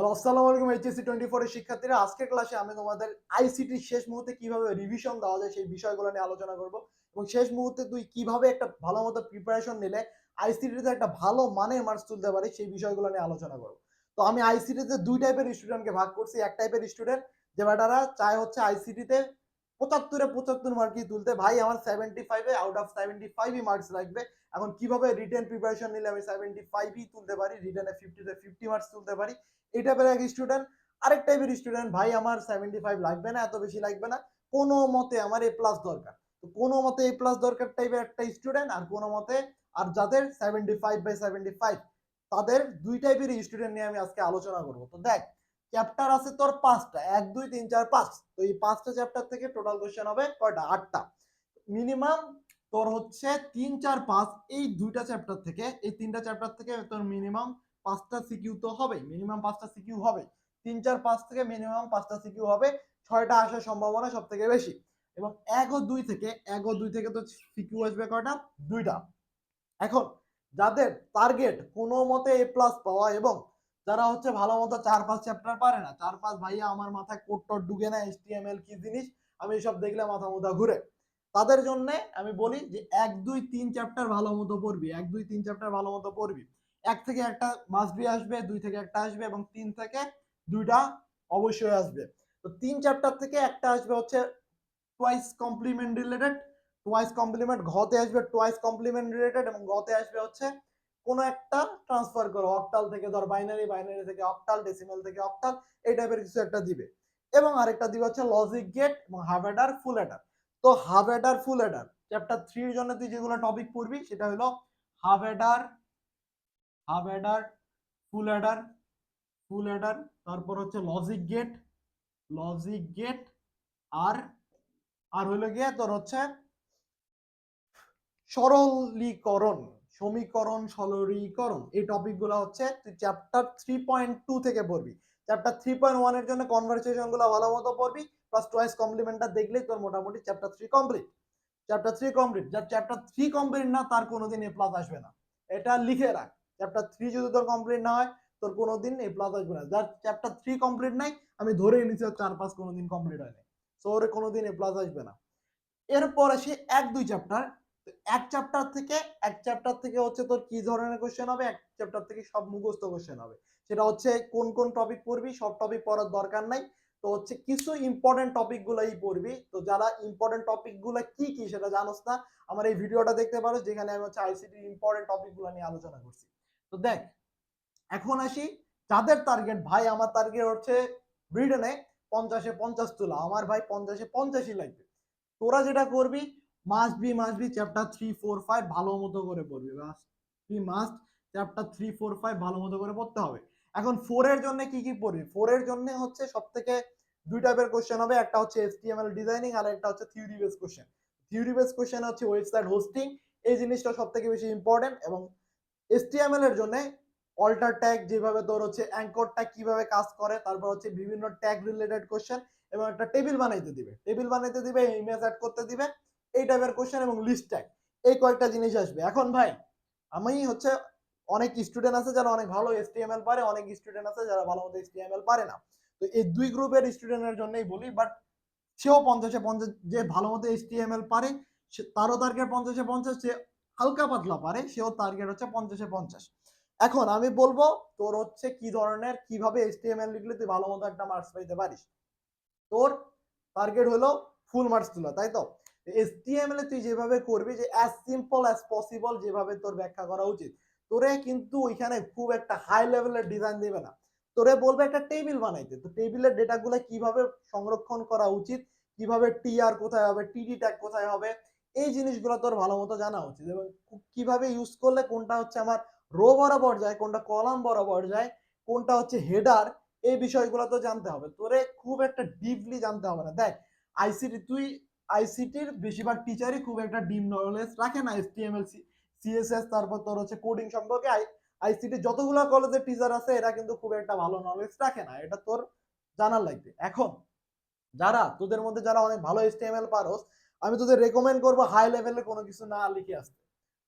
Hello আসসালামু আলাইকুম, HSC শিক্ষার্থীরা। আজকের ক্লাসে আমি তোমাদের আইসিটি শেষ মুহূর্তে কীভাবে রিভিশন দেওয়া যায় সেই বিষয়গুলো নিয়ে আলোচনা করব। এবং শেষ মুহূর্তে তুই কীভাবে একটা ভালো মতো প্রিপারেশন নিলে আইসিটিতে একটা ভালো মানের মার্কস তুলতে পারিস সেই বিষয়গুলো নিয়ে আলোচনা করব। তো আমি আইসিটিতে দুই টাইপের স্টুডেন্টকে ভাগ করছি। এক টাইপের স্টুডেন্ট যে বেটারা চায় হচ্ছে আইসিটিতে পঁচাত্তরে পঁচাত্তর মার্কই তুলতে। ভাই, আমার সেভেন্টি ফাইভে আউট অফ সেভেন্টি ফাইভই মার্কস লাগবে। এখন কীভাবে রিটেন প্রিপারেশন নিলে আমি সেভেন্টি ফাইভই তুলতে পারি? রিটেনে ফিফটিতে ফিফটি মার্কস তুলতে পারি? এই টাইপের এক স্টুডেন্ট আরেক টাইপের স্টুডেন্ট ভাই, আমার সেভেন্টি ফাইভ লাগবে না, এত বেশি লাগবে না। কোনো মতে আমার এ প্লাস দরকার। তো কোনো মতে এ প্লাস দরকার টাইপের একটা স্টুডেন্ট আর কোনো মতে আর যাদের seventy five by seventy five তাদের দুই টাইপের স্টুডেন্ট নিয়ে আমি আজকে আলোচনা করব। তো দেখ চ্যাপ্টার আছে তোর পাঁচটা। এক, দুই, তিন, চার, পাঁচ। তো এই পাঁচটা চ্যাপ্টার থেকে টোটাল কোশ্চেন হবে কয়টা? আটটা। মিনিমাম তোর হচ্ছে তিন, চার, পাঁচ এই দুইটা চ্যাপ্টার থেকে, এই তিনটা চ্যাপ্টার থেকে তোর মিনিমাম পাঁচটা সিকিউ তো হবে। মিনিমাম পাঁচটা সিকিউ হবে। তিন, চার, পাঁচ থেকে মিনিমাম পাঁচটা সিকিউ হবে। ছয়টা আসার সম্ভাবনা সব থেকে বেশি। এবং এক ও দুই থেকে, এক ও দুই থেকে তো সিকিউ আসবে কয়টা? দুইটা। এখন যাদের টার্গেট কোনো মতে এ প্লাস পাওয়া এবং যারা হচ্ছে ভালো মতো চার পাঁচ চ্যাপ্টার পারে না চার পাঁচ ভাইয়া আমার মাথায় কোট টোট ঢুকে না এল কি জিনিস, আমি এসব দেখলে মাথা মুথা ঘুরে। তাদের জন্য আমি বলি যে এক, দুই, তিন চ্যাপ্টার ভালো মতো পড়বি, এক, দুই, তিন চ্যাপ্টার ভালো মতো পড়বি। এক থেকে একটা মাস্ট বি আসবে, দুই থেকে একটা আসবে এবং তিন থেকে দুইটা অবশ্যই আসবে। তো তিন চ্যাপ্টার থেকে একটা আসবে হচ্ছে two's complement related two's complement ঘতে আসবে টোয়াইস কমপ্লিমেন্ট রিলেটেড এবং ঘতে আসবে হচ্ছে কোনো একটা ট্রান্সফার করো অক্টাল থেকে ধর বাইনারি বাইনারি থেকে অক্টাল ডেসিমাল থেকে অক্টাল এই টাইপের কিছু একটা দিবে। এবং আরেকটা দিবে হচ্ছে লজিক গেট এবং হাফ অ্যাডার ফুল অ্যাডার তো half adder full adder chapter থ্রির জন্য তুই যেগুলো টপিক পড়বি, সেটা হলো half adder half adder full adder full adder তারপর হচ্ছে লজিক গেট লজিক গেট আর আর হলো গিয়ে তোর হচ্ছে সরলীকরণ। সমীকরণ সরলীকরণ। এই টপিকগুলো হচ্ছে তুই চ্যাপ্টার থ্রি পয়েন্ট টু থেকে পড়বি। চ্যাপ্টার থ্রি পয়েন্ট ওয়ানের জন্য কনভারসেশনগুলো ভালো মতো পড়বি প্লাস টয়েস কমপ্লিমেন্টটা দেখলেই তোর মোটামুটি chapter three complete chapter three complete যার চ্যাপ্টার থ্রি কমপ্লিট না, তার কোনোদিন এ প্লাস আসবে না। এটা লিখে রাখ। চ্যাপ্টার থ্রি যদি তোর কমপ্লিট না হয়, তোর কোনোদিন এ প্লাস আসবে না। যার চ্যাপ্টার থ্রি কমপ্লিট নাই, আমি ধরেই নিচ্ছি চার পাঁচ কোনোদিন কমপ্লিট হয়নি। সো ওর কোনোদিন এ প্লাস আসবে না। এরপর আসে এক দুই চ্যাপ্টার এক চ্যাপ্টার থেকে, এক চ্যাপ্টার থেকে হচ্ছে তোর কি ধরনের কোশ্চেন হবে? এক চ্যাপ্টার থেকে সব মুখস্থ কোশ্চেন হবে। সেটা হচ্ছে কোন কোন টপিক পড়বি, সব টপিক পড়ার দরকার নাই। তো হচ্ছে কিছু ইম্পর্টেন্ট টপিক গুলাই পড়বি। তো যারা ইম্পর্টেন্ট টপিকগুলা কি কি সেটা জানোস না, আমার এই ভিডিওটা দেখতে পারো, যেখানে আমি হচ্ছে আইসিটি ইম্পর্টেন্ট টপিকগুলা নিয়ে আলোচনা করছি। তো দেখ, এখন আসি যাদের টার্গেট ভাই, আমার টার্গেট হচ্ছে ব্রিটেনে পঞ্চাশে পঞ্চাশ তোলা। আমার ভাই পঞ্চাশে পঞ্চাশই লাগবে। তোরা যেটা করবি must be must be chapter three four five ভালো মতো করে পড়বি। Must be must chapter three four five ভালো মতো করে পড়তে হবে। এখন ফোর এর জন্য কি কি পড়বি? ফোর এর জন্য হচ্ছে সব থেকে দুই টাইপের কোশ্চেন হবে। একটা হচ্ছে এসটিএমএল ডিজাইনিং আর একটা হচ্ছে theory base question theory base question হচ্ছে ওয়েবসাইট হোস্টিং এই জিনিসটা সব থেকে বেশি ইম্পর্টেন্ট এবং এসটিএমএল এর জন্য অল্টার ট্যাগ যেভাবে তোর হচ্ছে অ্যাঙ্কর ট্যাগ কীভাবে কাজ করে, তারপর হচ্ছে বিভিন্ন ট্যাগ রিলেটেড কোশ্চেন এবং একটা টেবিল বানাইতে দিবে। টেবিল বানাইতে দিবে ইমেজ অ্যাড করতে দিবে। এই টাইপের কোশ্চেন এবং লিস্ট ট্যাগ এই কয়েকটা জিনিস আসবে। এখন ভাই, আমি হচ্ছে অনেক স্টুডেন্ট আছে যারা অনেক ভালো এসটিএমএল পারে, অনেক স্টুডেন্ট আছে যারা ভালো মতো এসটিএমএল পারে না। তো এই দুই গ্রুপের স্টুডেন্টের জন্যই বলি বাট সেও পঞ্চাশে পঞ্চাশ যে ভালো মতো এসটিএমএল পারে, সে তারও টার্গেট পঞ্চাশে পঞ্চাশ যে হালকা পাতলা পারে, সেও টার্গেট হচ্ছে পঞ্চাশে পঞ্চাশ। এখন আমি বলব, তোর হচ্ছে কি ধরনের, কীভাবে এসটিএমএল লিখলে তুই ভালো মতো একটা মার্কস পাইতে পারিস? তোর টার্গেট হলো ফুল মার্কস তোলা, তাই তো? এসটিএমএল এ তুই যেভাবে করবি যে অ্যাজ সিম্পল অ্যাজ পসিবল যেভাবে তোর ব্যাখ্যা করা উচিত। তোরে কিন্তু ওইখানে খুব একটা হাই লেভেলের ডিজাইন দেবে না। তোরে বলবে একটা টেবিল বানাইতে। তো টেবিলের ডেটাগুলো কীভাবে সংরক্ষণ করা উচিত? কীভাবে টিআর কোথায় হবে? টিডি ট্যাগ কোথায় হবে? এই জিনিসগুলো তোর ভালো মতো জানা উচিত। এবং কীভাবে ইউজ করলে কোনটা হচ্ছে আমার রো বরাবর যায়, কোনটা কলাম বরাবর যায়, কোনটা হচ্ছে হেডার এই বিষয়গুলো তো জানতে হবে। তোরে খুব একটা ডিপলি জানতে হবে না। দেখ আইসিটি তুই আইসিটির বেশিরভাগ টিচারই খুব একটা ডিপ নলেজ রাখে না এসটিএমএল সিএসএস তারপর তোর হচ্ছে কোডিং সম্পর্কে আইসিটি যতগুলো কলেজের টিচার আছে, এরা কিন্তু খুব একটা ভালো নলেজ রাখে না, এটা তোর জানার লাগবে। এখন, যারা, তোদের মধ্যে যারা অনেক ভালো এসটিএমএল পারোস, আমি তোদের রেকমেন্ড করব হাই লেভেলে কোনো কিছু না লিখে আসতে।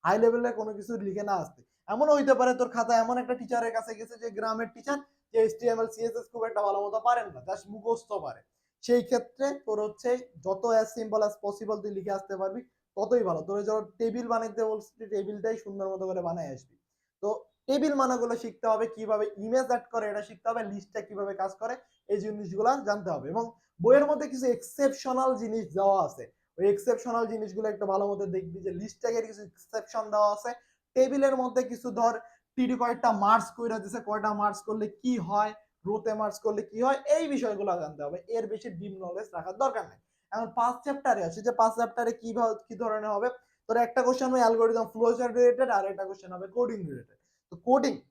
হাই লেভেলে কোনো কিছু লিখে না আসতে। এমনও হইতে পারে তোর খাতা এমন একটা টিচারের কাছে গেছে যে, গ্রামের টিচার যে এইচটিএমএল সিএসএস খুব একটা ভালো মতো পারেন না জাস্ট মুখস্থ পারে। সেই ক্ষেত্রে তোর হচ্ছে যত অ্যাজ সিম্পল অ্যাজ পসিবল তুই লিখে আসতে পারবি, ততই ভালো। তোর যখন টেবিল বানাইতে বলছিস টেবিলটাই সুন্দর মতো করে বানাই আসবি। তো টেবিল মানাগুলো শিখতে হবে, কীভাবে ইমেজ অ্যাড করে এটা শিখতে হবে লিস্টটা কীভাবে কাজ করে, এই জিনিসগুলো জানতে হবে। এবং বইয়ের মধ্যে কিছু এক্সেপশনাল জিনিস দেওয়া আছে। ওই এক্সেপশনাল জিনিসগুলো একটু ভালো মতো দেখবি যে লিস্টটাকে কিছু এক্সেপশন দেওয়া আছে। টেবিলের মধ্যে কিছু ধর টিডি কয়টা মার্কস কইরা দিছে, কয়টা মার্কস করলে কি হয় রোতে মার্কস করলে কি হয়? এই বিষয়গুলো জানতে হবে। এর বেশি ডিপ নলেজ রাখার দরকার নেই। এখন পাঁচ চ্যাপ্টারে আছে। যে পাঁচ চ্যাপ্টারে কি ভাবে- কি ধরনের হবে? তোর একটা কোশ্চেন হবে অ্যালগোরিদম ফ্লো চার্ট রিলেটেড আর একটা কোশ্চেন হবে কোডিং রিলেটেড তো কোডিং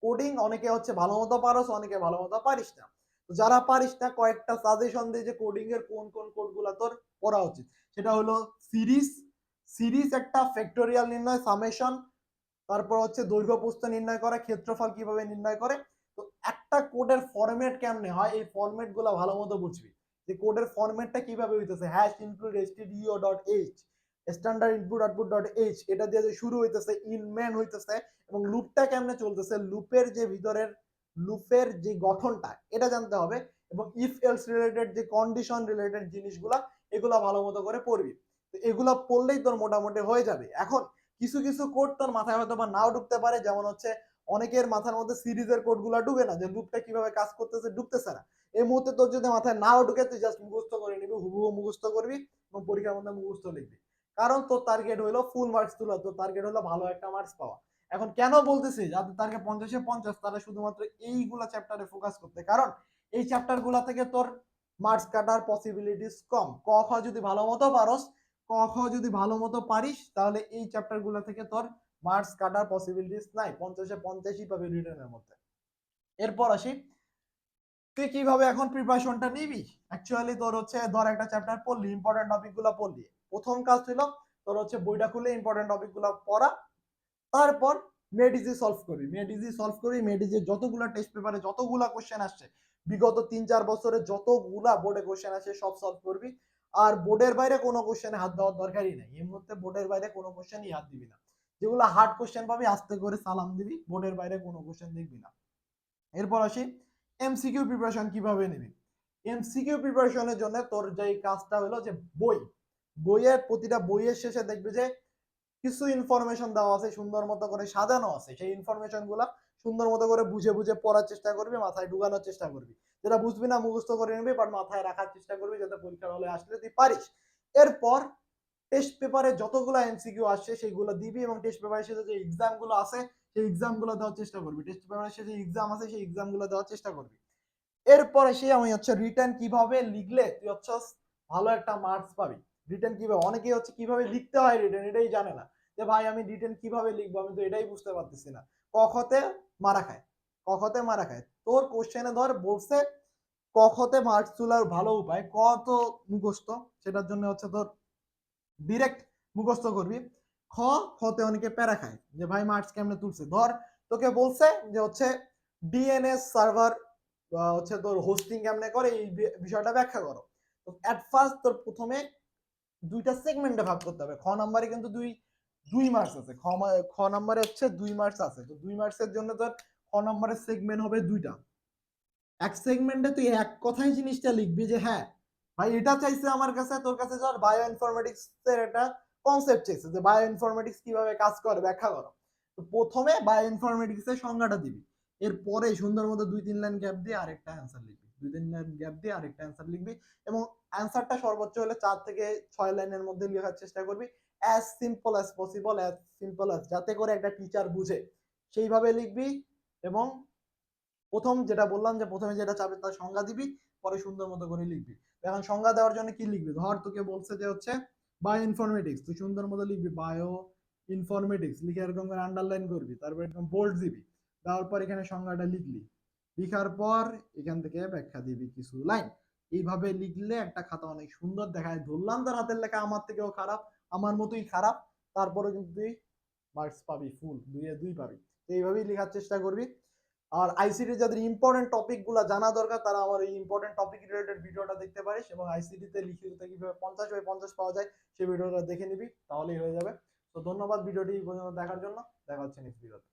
কোডিং অনেকে হচ্ছে ভালো মতো পারোস অনেকে ভালো মতো পারিস না। তো যারা পারিস না, কয়েকটা সাজেশন দিয়ে যে কোডিং এর কোন কোন কোডগুলো তোর পড়া উচিত। সেটা হলো সিরিজ সিরিজ একটা ফ্যাক্টোরিয়াল নির্ণয় সামেশন তারপর হচ্ছে দৈর্ঘ্য প্রস্থ নির্ণয় করে, ক্ষেত্রফল কীভাবে নির্ণয় করে একটা কোডের ফরম্যাট কেমনে হয়, এই ফরম্যাটগুলো ভালো মতো বুঝবি। যে কোডের ফরম্যাটটা কীভাবে হইতেছে? Hash include STDIO dot H standard input output dot H এটা দিয়ে যে শুরু হইতেছে ইনম্যান হইতেছে, এবং লুপটা কেমনে চলতেছে? লুপের যে ভিতরের লুপের যে গঠনটা, এটা জানতে হবে, এবং ইফ এলস রিলেটেড যে কন্ডিশন রিলেটেড জিনিসগুলা, এগুলা ভালো মতো করে পড়বি। তো এগুলা পড়লেই তোর মোটামুটি হয়ে যাবে। এখন, কিছু কিছু কোড তোর মাথায় হয়তো বা নাও ঢুকতে পারে, যেমন হচ্ছে অনেকের মাথার মধ্যে সিরিজের কোডগুলা ঢুকে না, যে লুপটা কীভাবে কাজ করতেছে ঢুকতেছে না। এই মুহূর্তে তোর যদি মাথায় নাও ঢুকে, তুই জাস্ট মুখস্থ করে নিবি, হুবহু মুখস্থ করবি এবং পরীক্ষার মধ্যে মুখস্থ লিখবি। কারণ তোর টার্গেট হলো ফুল মার্কস তোলা, তোর টার্গেট হলো ভালো একটা মার্কস পাওয়া। এখন কেন বলতেছি যাদের টার্গেট পঞ্চাশে পঞ্চাশ, তারা শুধুমাত্র এইগুলা চ্যাপ্টারে ফোকাস করতে। কারণ এই চ্যাপ্টারগুলা থেকে তোর মার্কস কাটার পসিবিলিটিস কম। ক, খ যদি ভালো মতো পারস, ক, খ যদি ভালো মতো পারিস, তাহলে এই চ্যাপ্টারগুলা থেকে তোর মার্কস কাটার পসিবিলিটিস নাই, পঞ্চাশে পঞ্চাশই পাবি রিটার্নের মধ্যে। এরপর আসি, তুই কীভাবে এখন প্রিপারেশনটা নিবি? অ্যাকচুয়ালি তোর হচ্ছে, ধর একটা চ্যাপ্টার পড়লি ইম্পর্টেন্ট টপিকগুলো পড়লি। প্রথম কাজ ছিল, তোর হচ্ছে বইটা খুলে ইম্পর্টেন্ট টপিকগুলো পড়া। তারপর মেডিজি সলভ করবি মেডিজি সলভ করবি মেডিজি যতগুলা টেস্ট পেপারে যতগুলা কোশ্চেন আসছে, বিগত তিন চার বছরে যতগুলা বোর্ডে কোশ্চেন আসে, সব সলভ করবি। আর বোর্ডের বাইরে কোনো কোশ্চেনে হাত দেওয়ার দরকারই নাই। এই মুহূর্তে বোর্ডের বাইরে কোনো কোশ্চেনই হাত দিবি না। যেগুলো হার্ড কোশ্চেন পাবি, আস্তে করে সালাম দিবি, বোর্ডের বাইরে কোনো কোশ্চেন দেখবি না। এরপর আসি এমসিকিউ প্রিপারেশন কীভাবে নিবি? এমসিকিউ প্রিপারেশনের জন্য তোর যে কাজটা হলো যে বই, বইয়ের প্রতিটা বইয়ের শেষে দেখবে যে কিছু ইনফরমেশন দেওয়া আছে, সুন্দর মতো করে সাজানো আছে। সেই ইনফরমেশনগুলা সুন্দর মতো করে বুঝে বুঝে পড়ার চেষ্টা করবি, মাথায় ঢুকানোর চেষ্টা করবি। যেটা বুঝবি না, মুখস্থ করে নিবি বাট মাথায় রাখার চেষ্টা করবি, যাতে পরীক্ষার হলে আসলে তুই পারিস। এরপর টেস্ট পেপারে যতগুলো এমসিকিউ আসছে, সেইগুলো দিবি এবং টেস্ট পেপারের শেষে যে এক্সামগুলো আছে, সেই এক্সামগুলো দেওয়ার চেষ্টা করবি। টেস্ট পেপারের শেষে এক্সাম আছে, সেই এক্সামগুলো দেওয়ার চেষ্টা করবি। এরপরে সে আমি হচ্ছে রিটার্ন কীভাবে লিখলে তুই হচ্ছে ভালো একটা মার্কস পাবি। রিটার্ন কীভাবে? অনেকেই হচ্ছে কীভাবে লিখতে হয় রিটার্ন এটাই জানে না। যে ভাই, আমি রিটার্ন কীভাবে লিখব? আমি তো এটাই বুঝতে পারতেছি না। কখতে মারা খায়। কখতে মারা খায়। তোর কোশ্চেনে ধর বলছে, কখতে মার্কস তোলার ভালো উপায় কত মুখস্থ? সেটার জন্য হচ্ছে তোর ডিরেক্ট মুখস্থ করবি। খ খতে অনেকে প্যারা খায় যে, ভাই মার্কস কেমনে তুলছে? ধর, তোকে বলছে যে, হচ্ছে ডিএনএস সার্ভার হচ্ছে তোর হোস্টিং কেমনে করে, এই বিষয়টা ব্যাখ্যা করো। তো অ্যাট ফার্স্ট তোর প্রথমে দুইটা সেগমেন্টে ভাগ করতে হবে। খ নাম্বারে কিন্তু দুই দুই মার্কস আছে। খ খ নাম্বারে হচ্ছে দুই মার্কস আছে। তো দুই মার্কসের জন্য তোর খ নাম্বারের সেগমেন্ট হবে দুইটা। এক সেগমেন্টে তুই এক কথাই জিনিসটা লিখবি যে হ্যাঁ ভাই, এটা চাইছে আমার কাছে, তোর কাছে ধর বায়ো ইনফরমেটিক্স এর একটা কনসেপ্ট চাইছে যে বায়ো ইনফরমেটিক্স কীভাবে কাজ করে, ব্যাখ্যা করো। তো প্রথমে বায়ো ইনফরমেটিক্স এর সংজ্ঞাটা দিবি। এরপরে সুন্দর মতো দুই তিন লাইন গ্যাপ দিয়ে আরেকটা অ্যান্সার লিখবি। দুই তিন লাইন গ্যাপ দিয়ে আরেকটা অ্যান্সার লিখবি এবং অ্যান্সারটা সর্বোচ্চ হলে চার থেকে ছয় লাইনের মধ্যে লেখার চেষ্টা করবি। As simple as possible as simple as যাতে করে একটা টিচার বুঝে। সেইভাবে লিখবি এবং প্রথম যেটা বললাম যে প্রথমে যেটা চাবে তার সংজ্ঞা দিবি, পরে সুন্দর মতো করে লিখবি। এখন সংজ্ঞা দেওয়ার জন্য কি লিখবি? ধর তোকে বলছে যে হচ্ছে বায়ো ইনফরমেটিক্স তুই সুন্দর মতো লিখবি বায়ো ইনফরমেটিক্স লিখে এরকম করে আন্ডারলাইন করবি, তারপর এরকম বোল্ড দিবি, দেওয়ার পর এখানে সংজ্ঞাটা লিখলি। লিখার পর এখান থেকে ব্যাখ্যা দিবি কিছু লাইন এইভাবে লিখলে একটা খাতা অনেক সুন্দর দেখায়। ধরলাম তার হাতের লেখা, আমার থেকেও খারাপ, আমার মতোই খারাপ তারপরে কিন্তু তুই মার্কস পাবি ফুল দুইয়ে দুই পাবি। তো এইভাবেই লেখার চেষ্টা করবি। আর আইসিটি যাদের ইম্পর্টেন্ট টপিকগুলা জানা দরকার, তারা আমার এই ইম্পর্টেন্ট টপিক রিলেটেড ভিডিওটা দেখতে পারিস এবং আইসিটি তে লিখিত কীভাবে পঞ্চাশ বাই পঞ্চাশ পাওয়া যায়, সেই ভিডিওটা দেখে নিবি, তাহলেই হয়ে যাবে। তো ধন্যবাদ ভিডিওটি পর্যন্ত দেখার জন্য। দেখা হচ্ছে নেক্সট ভিডিওতে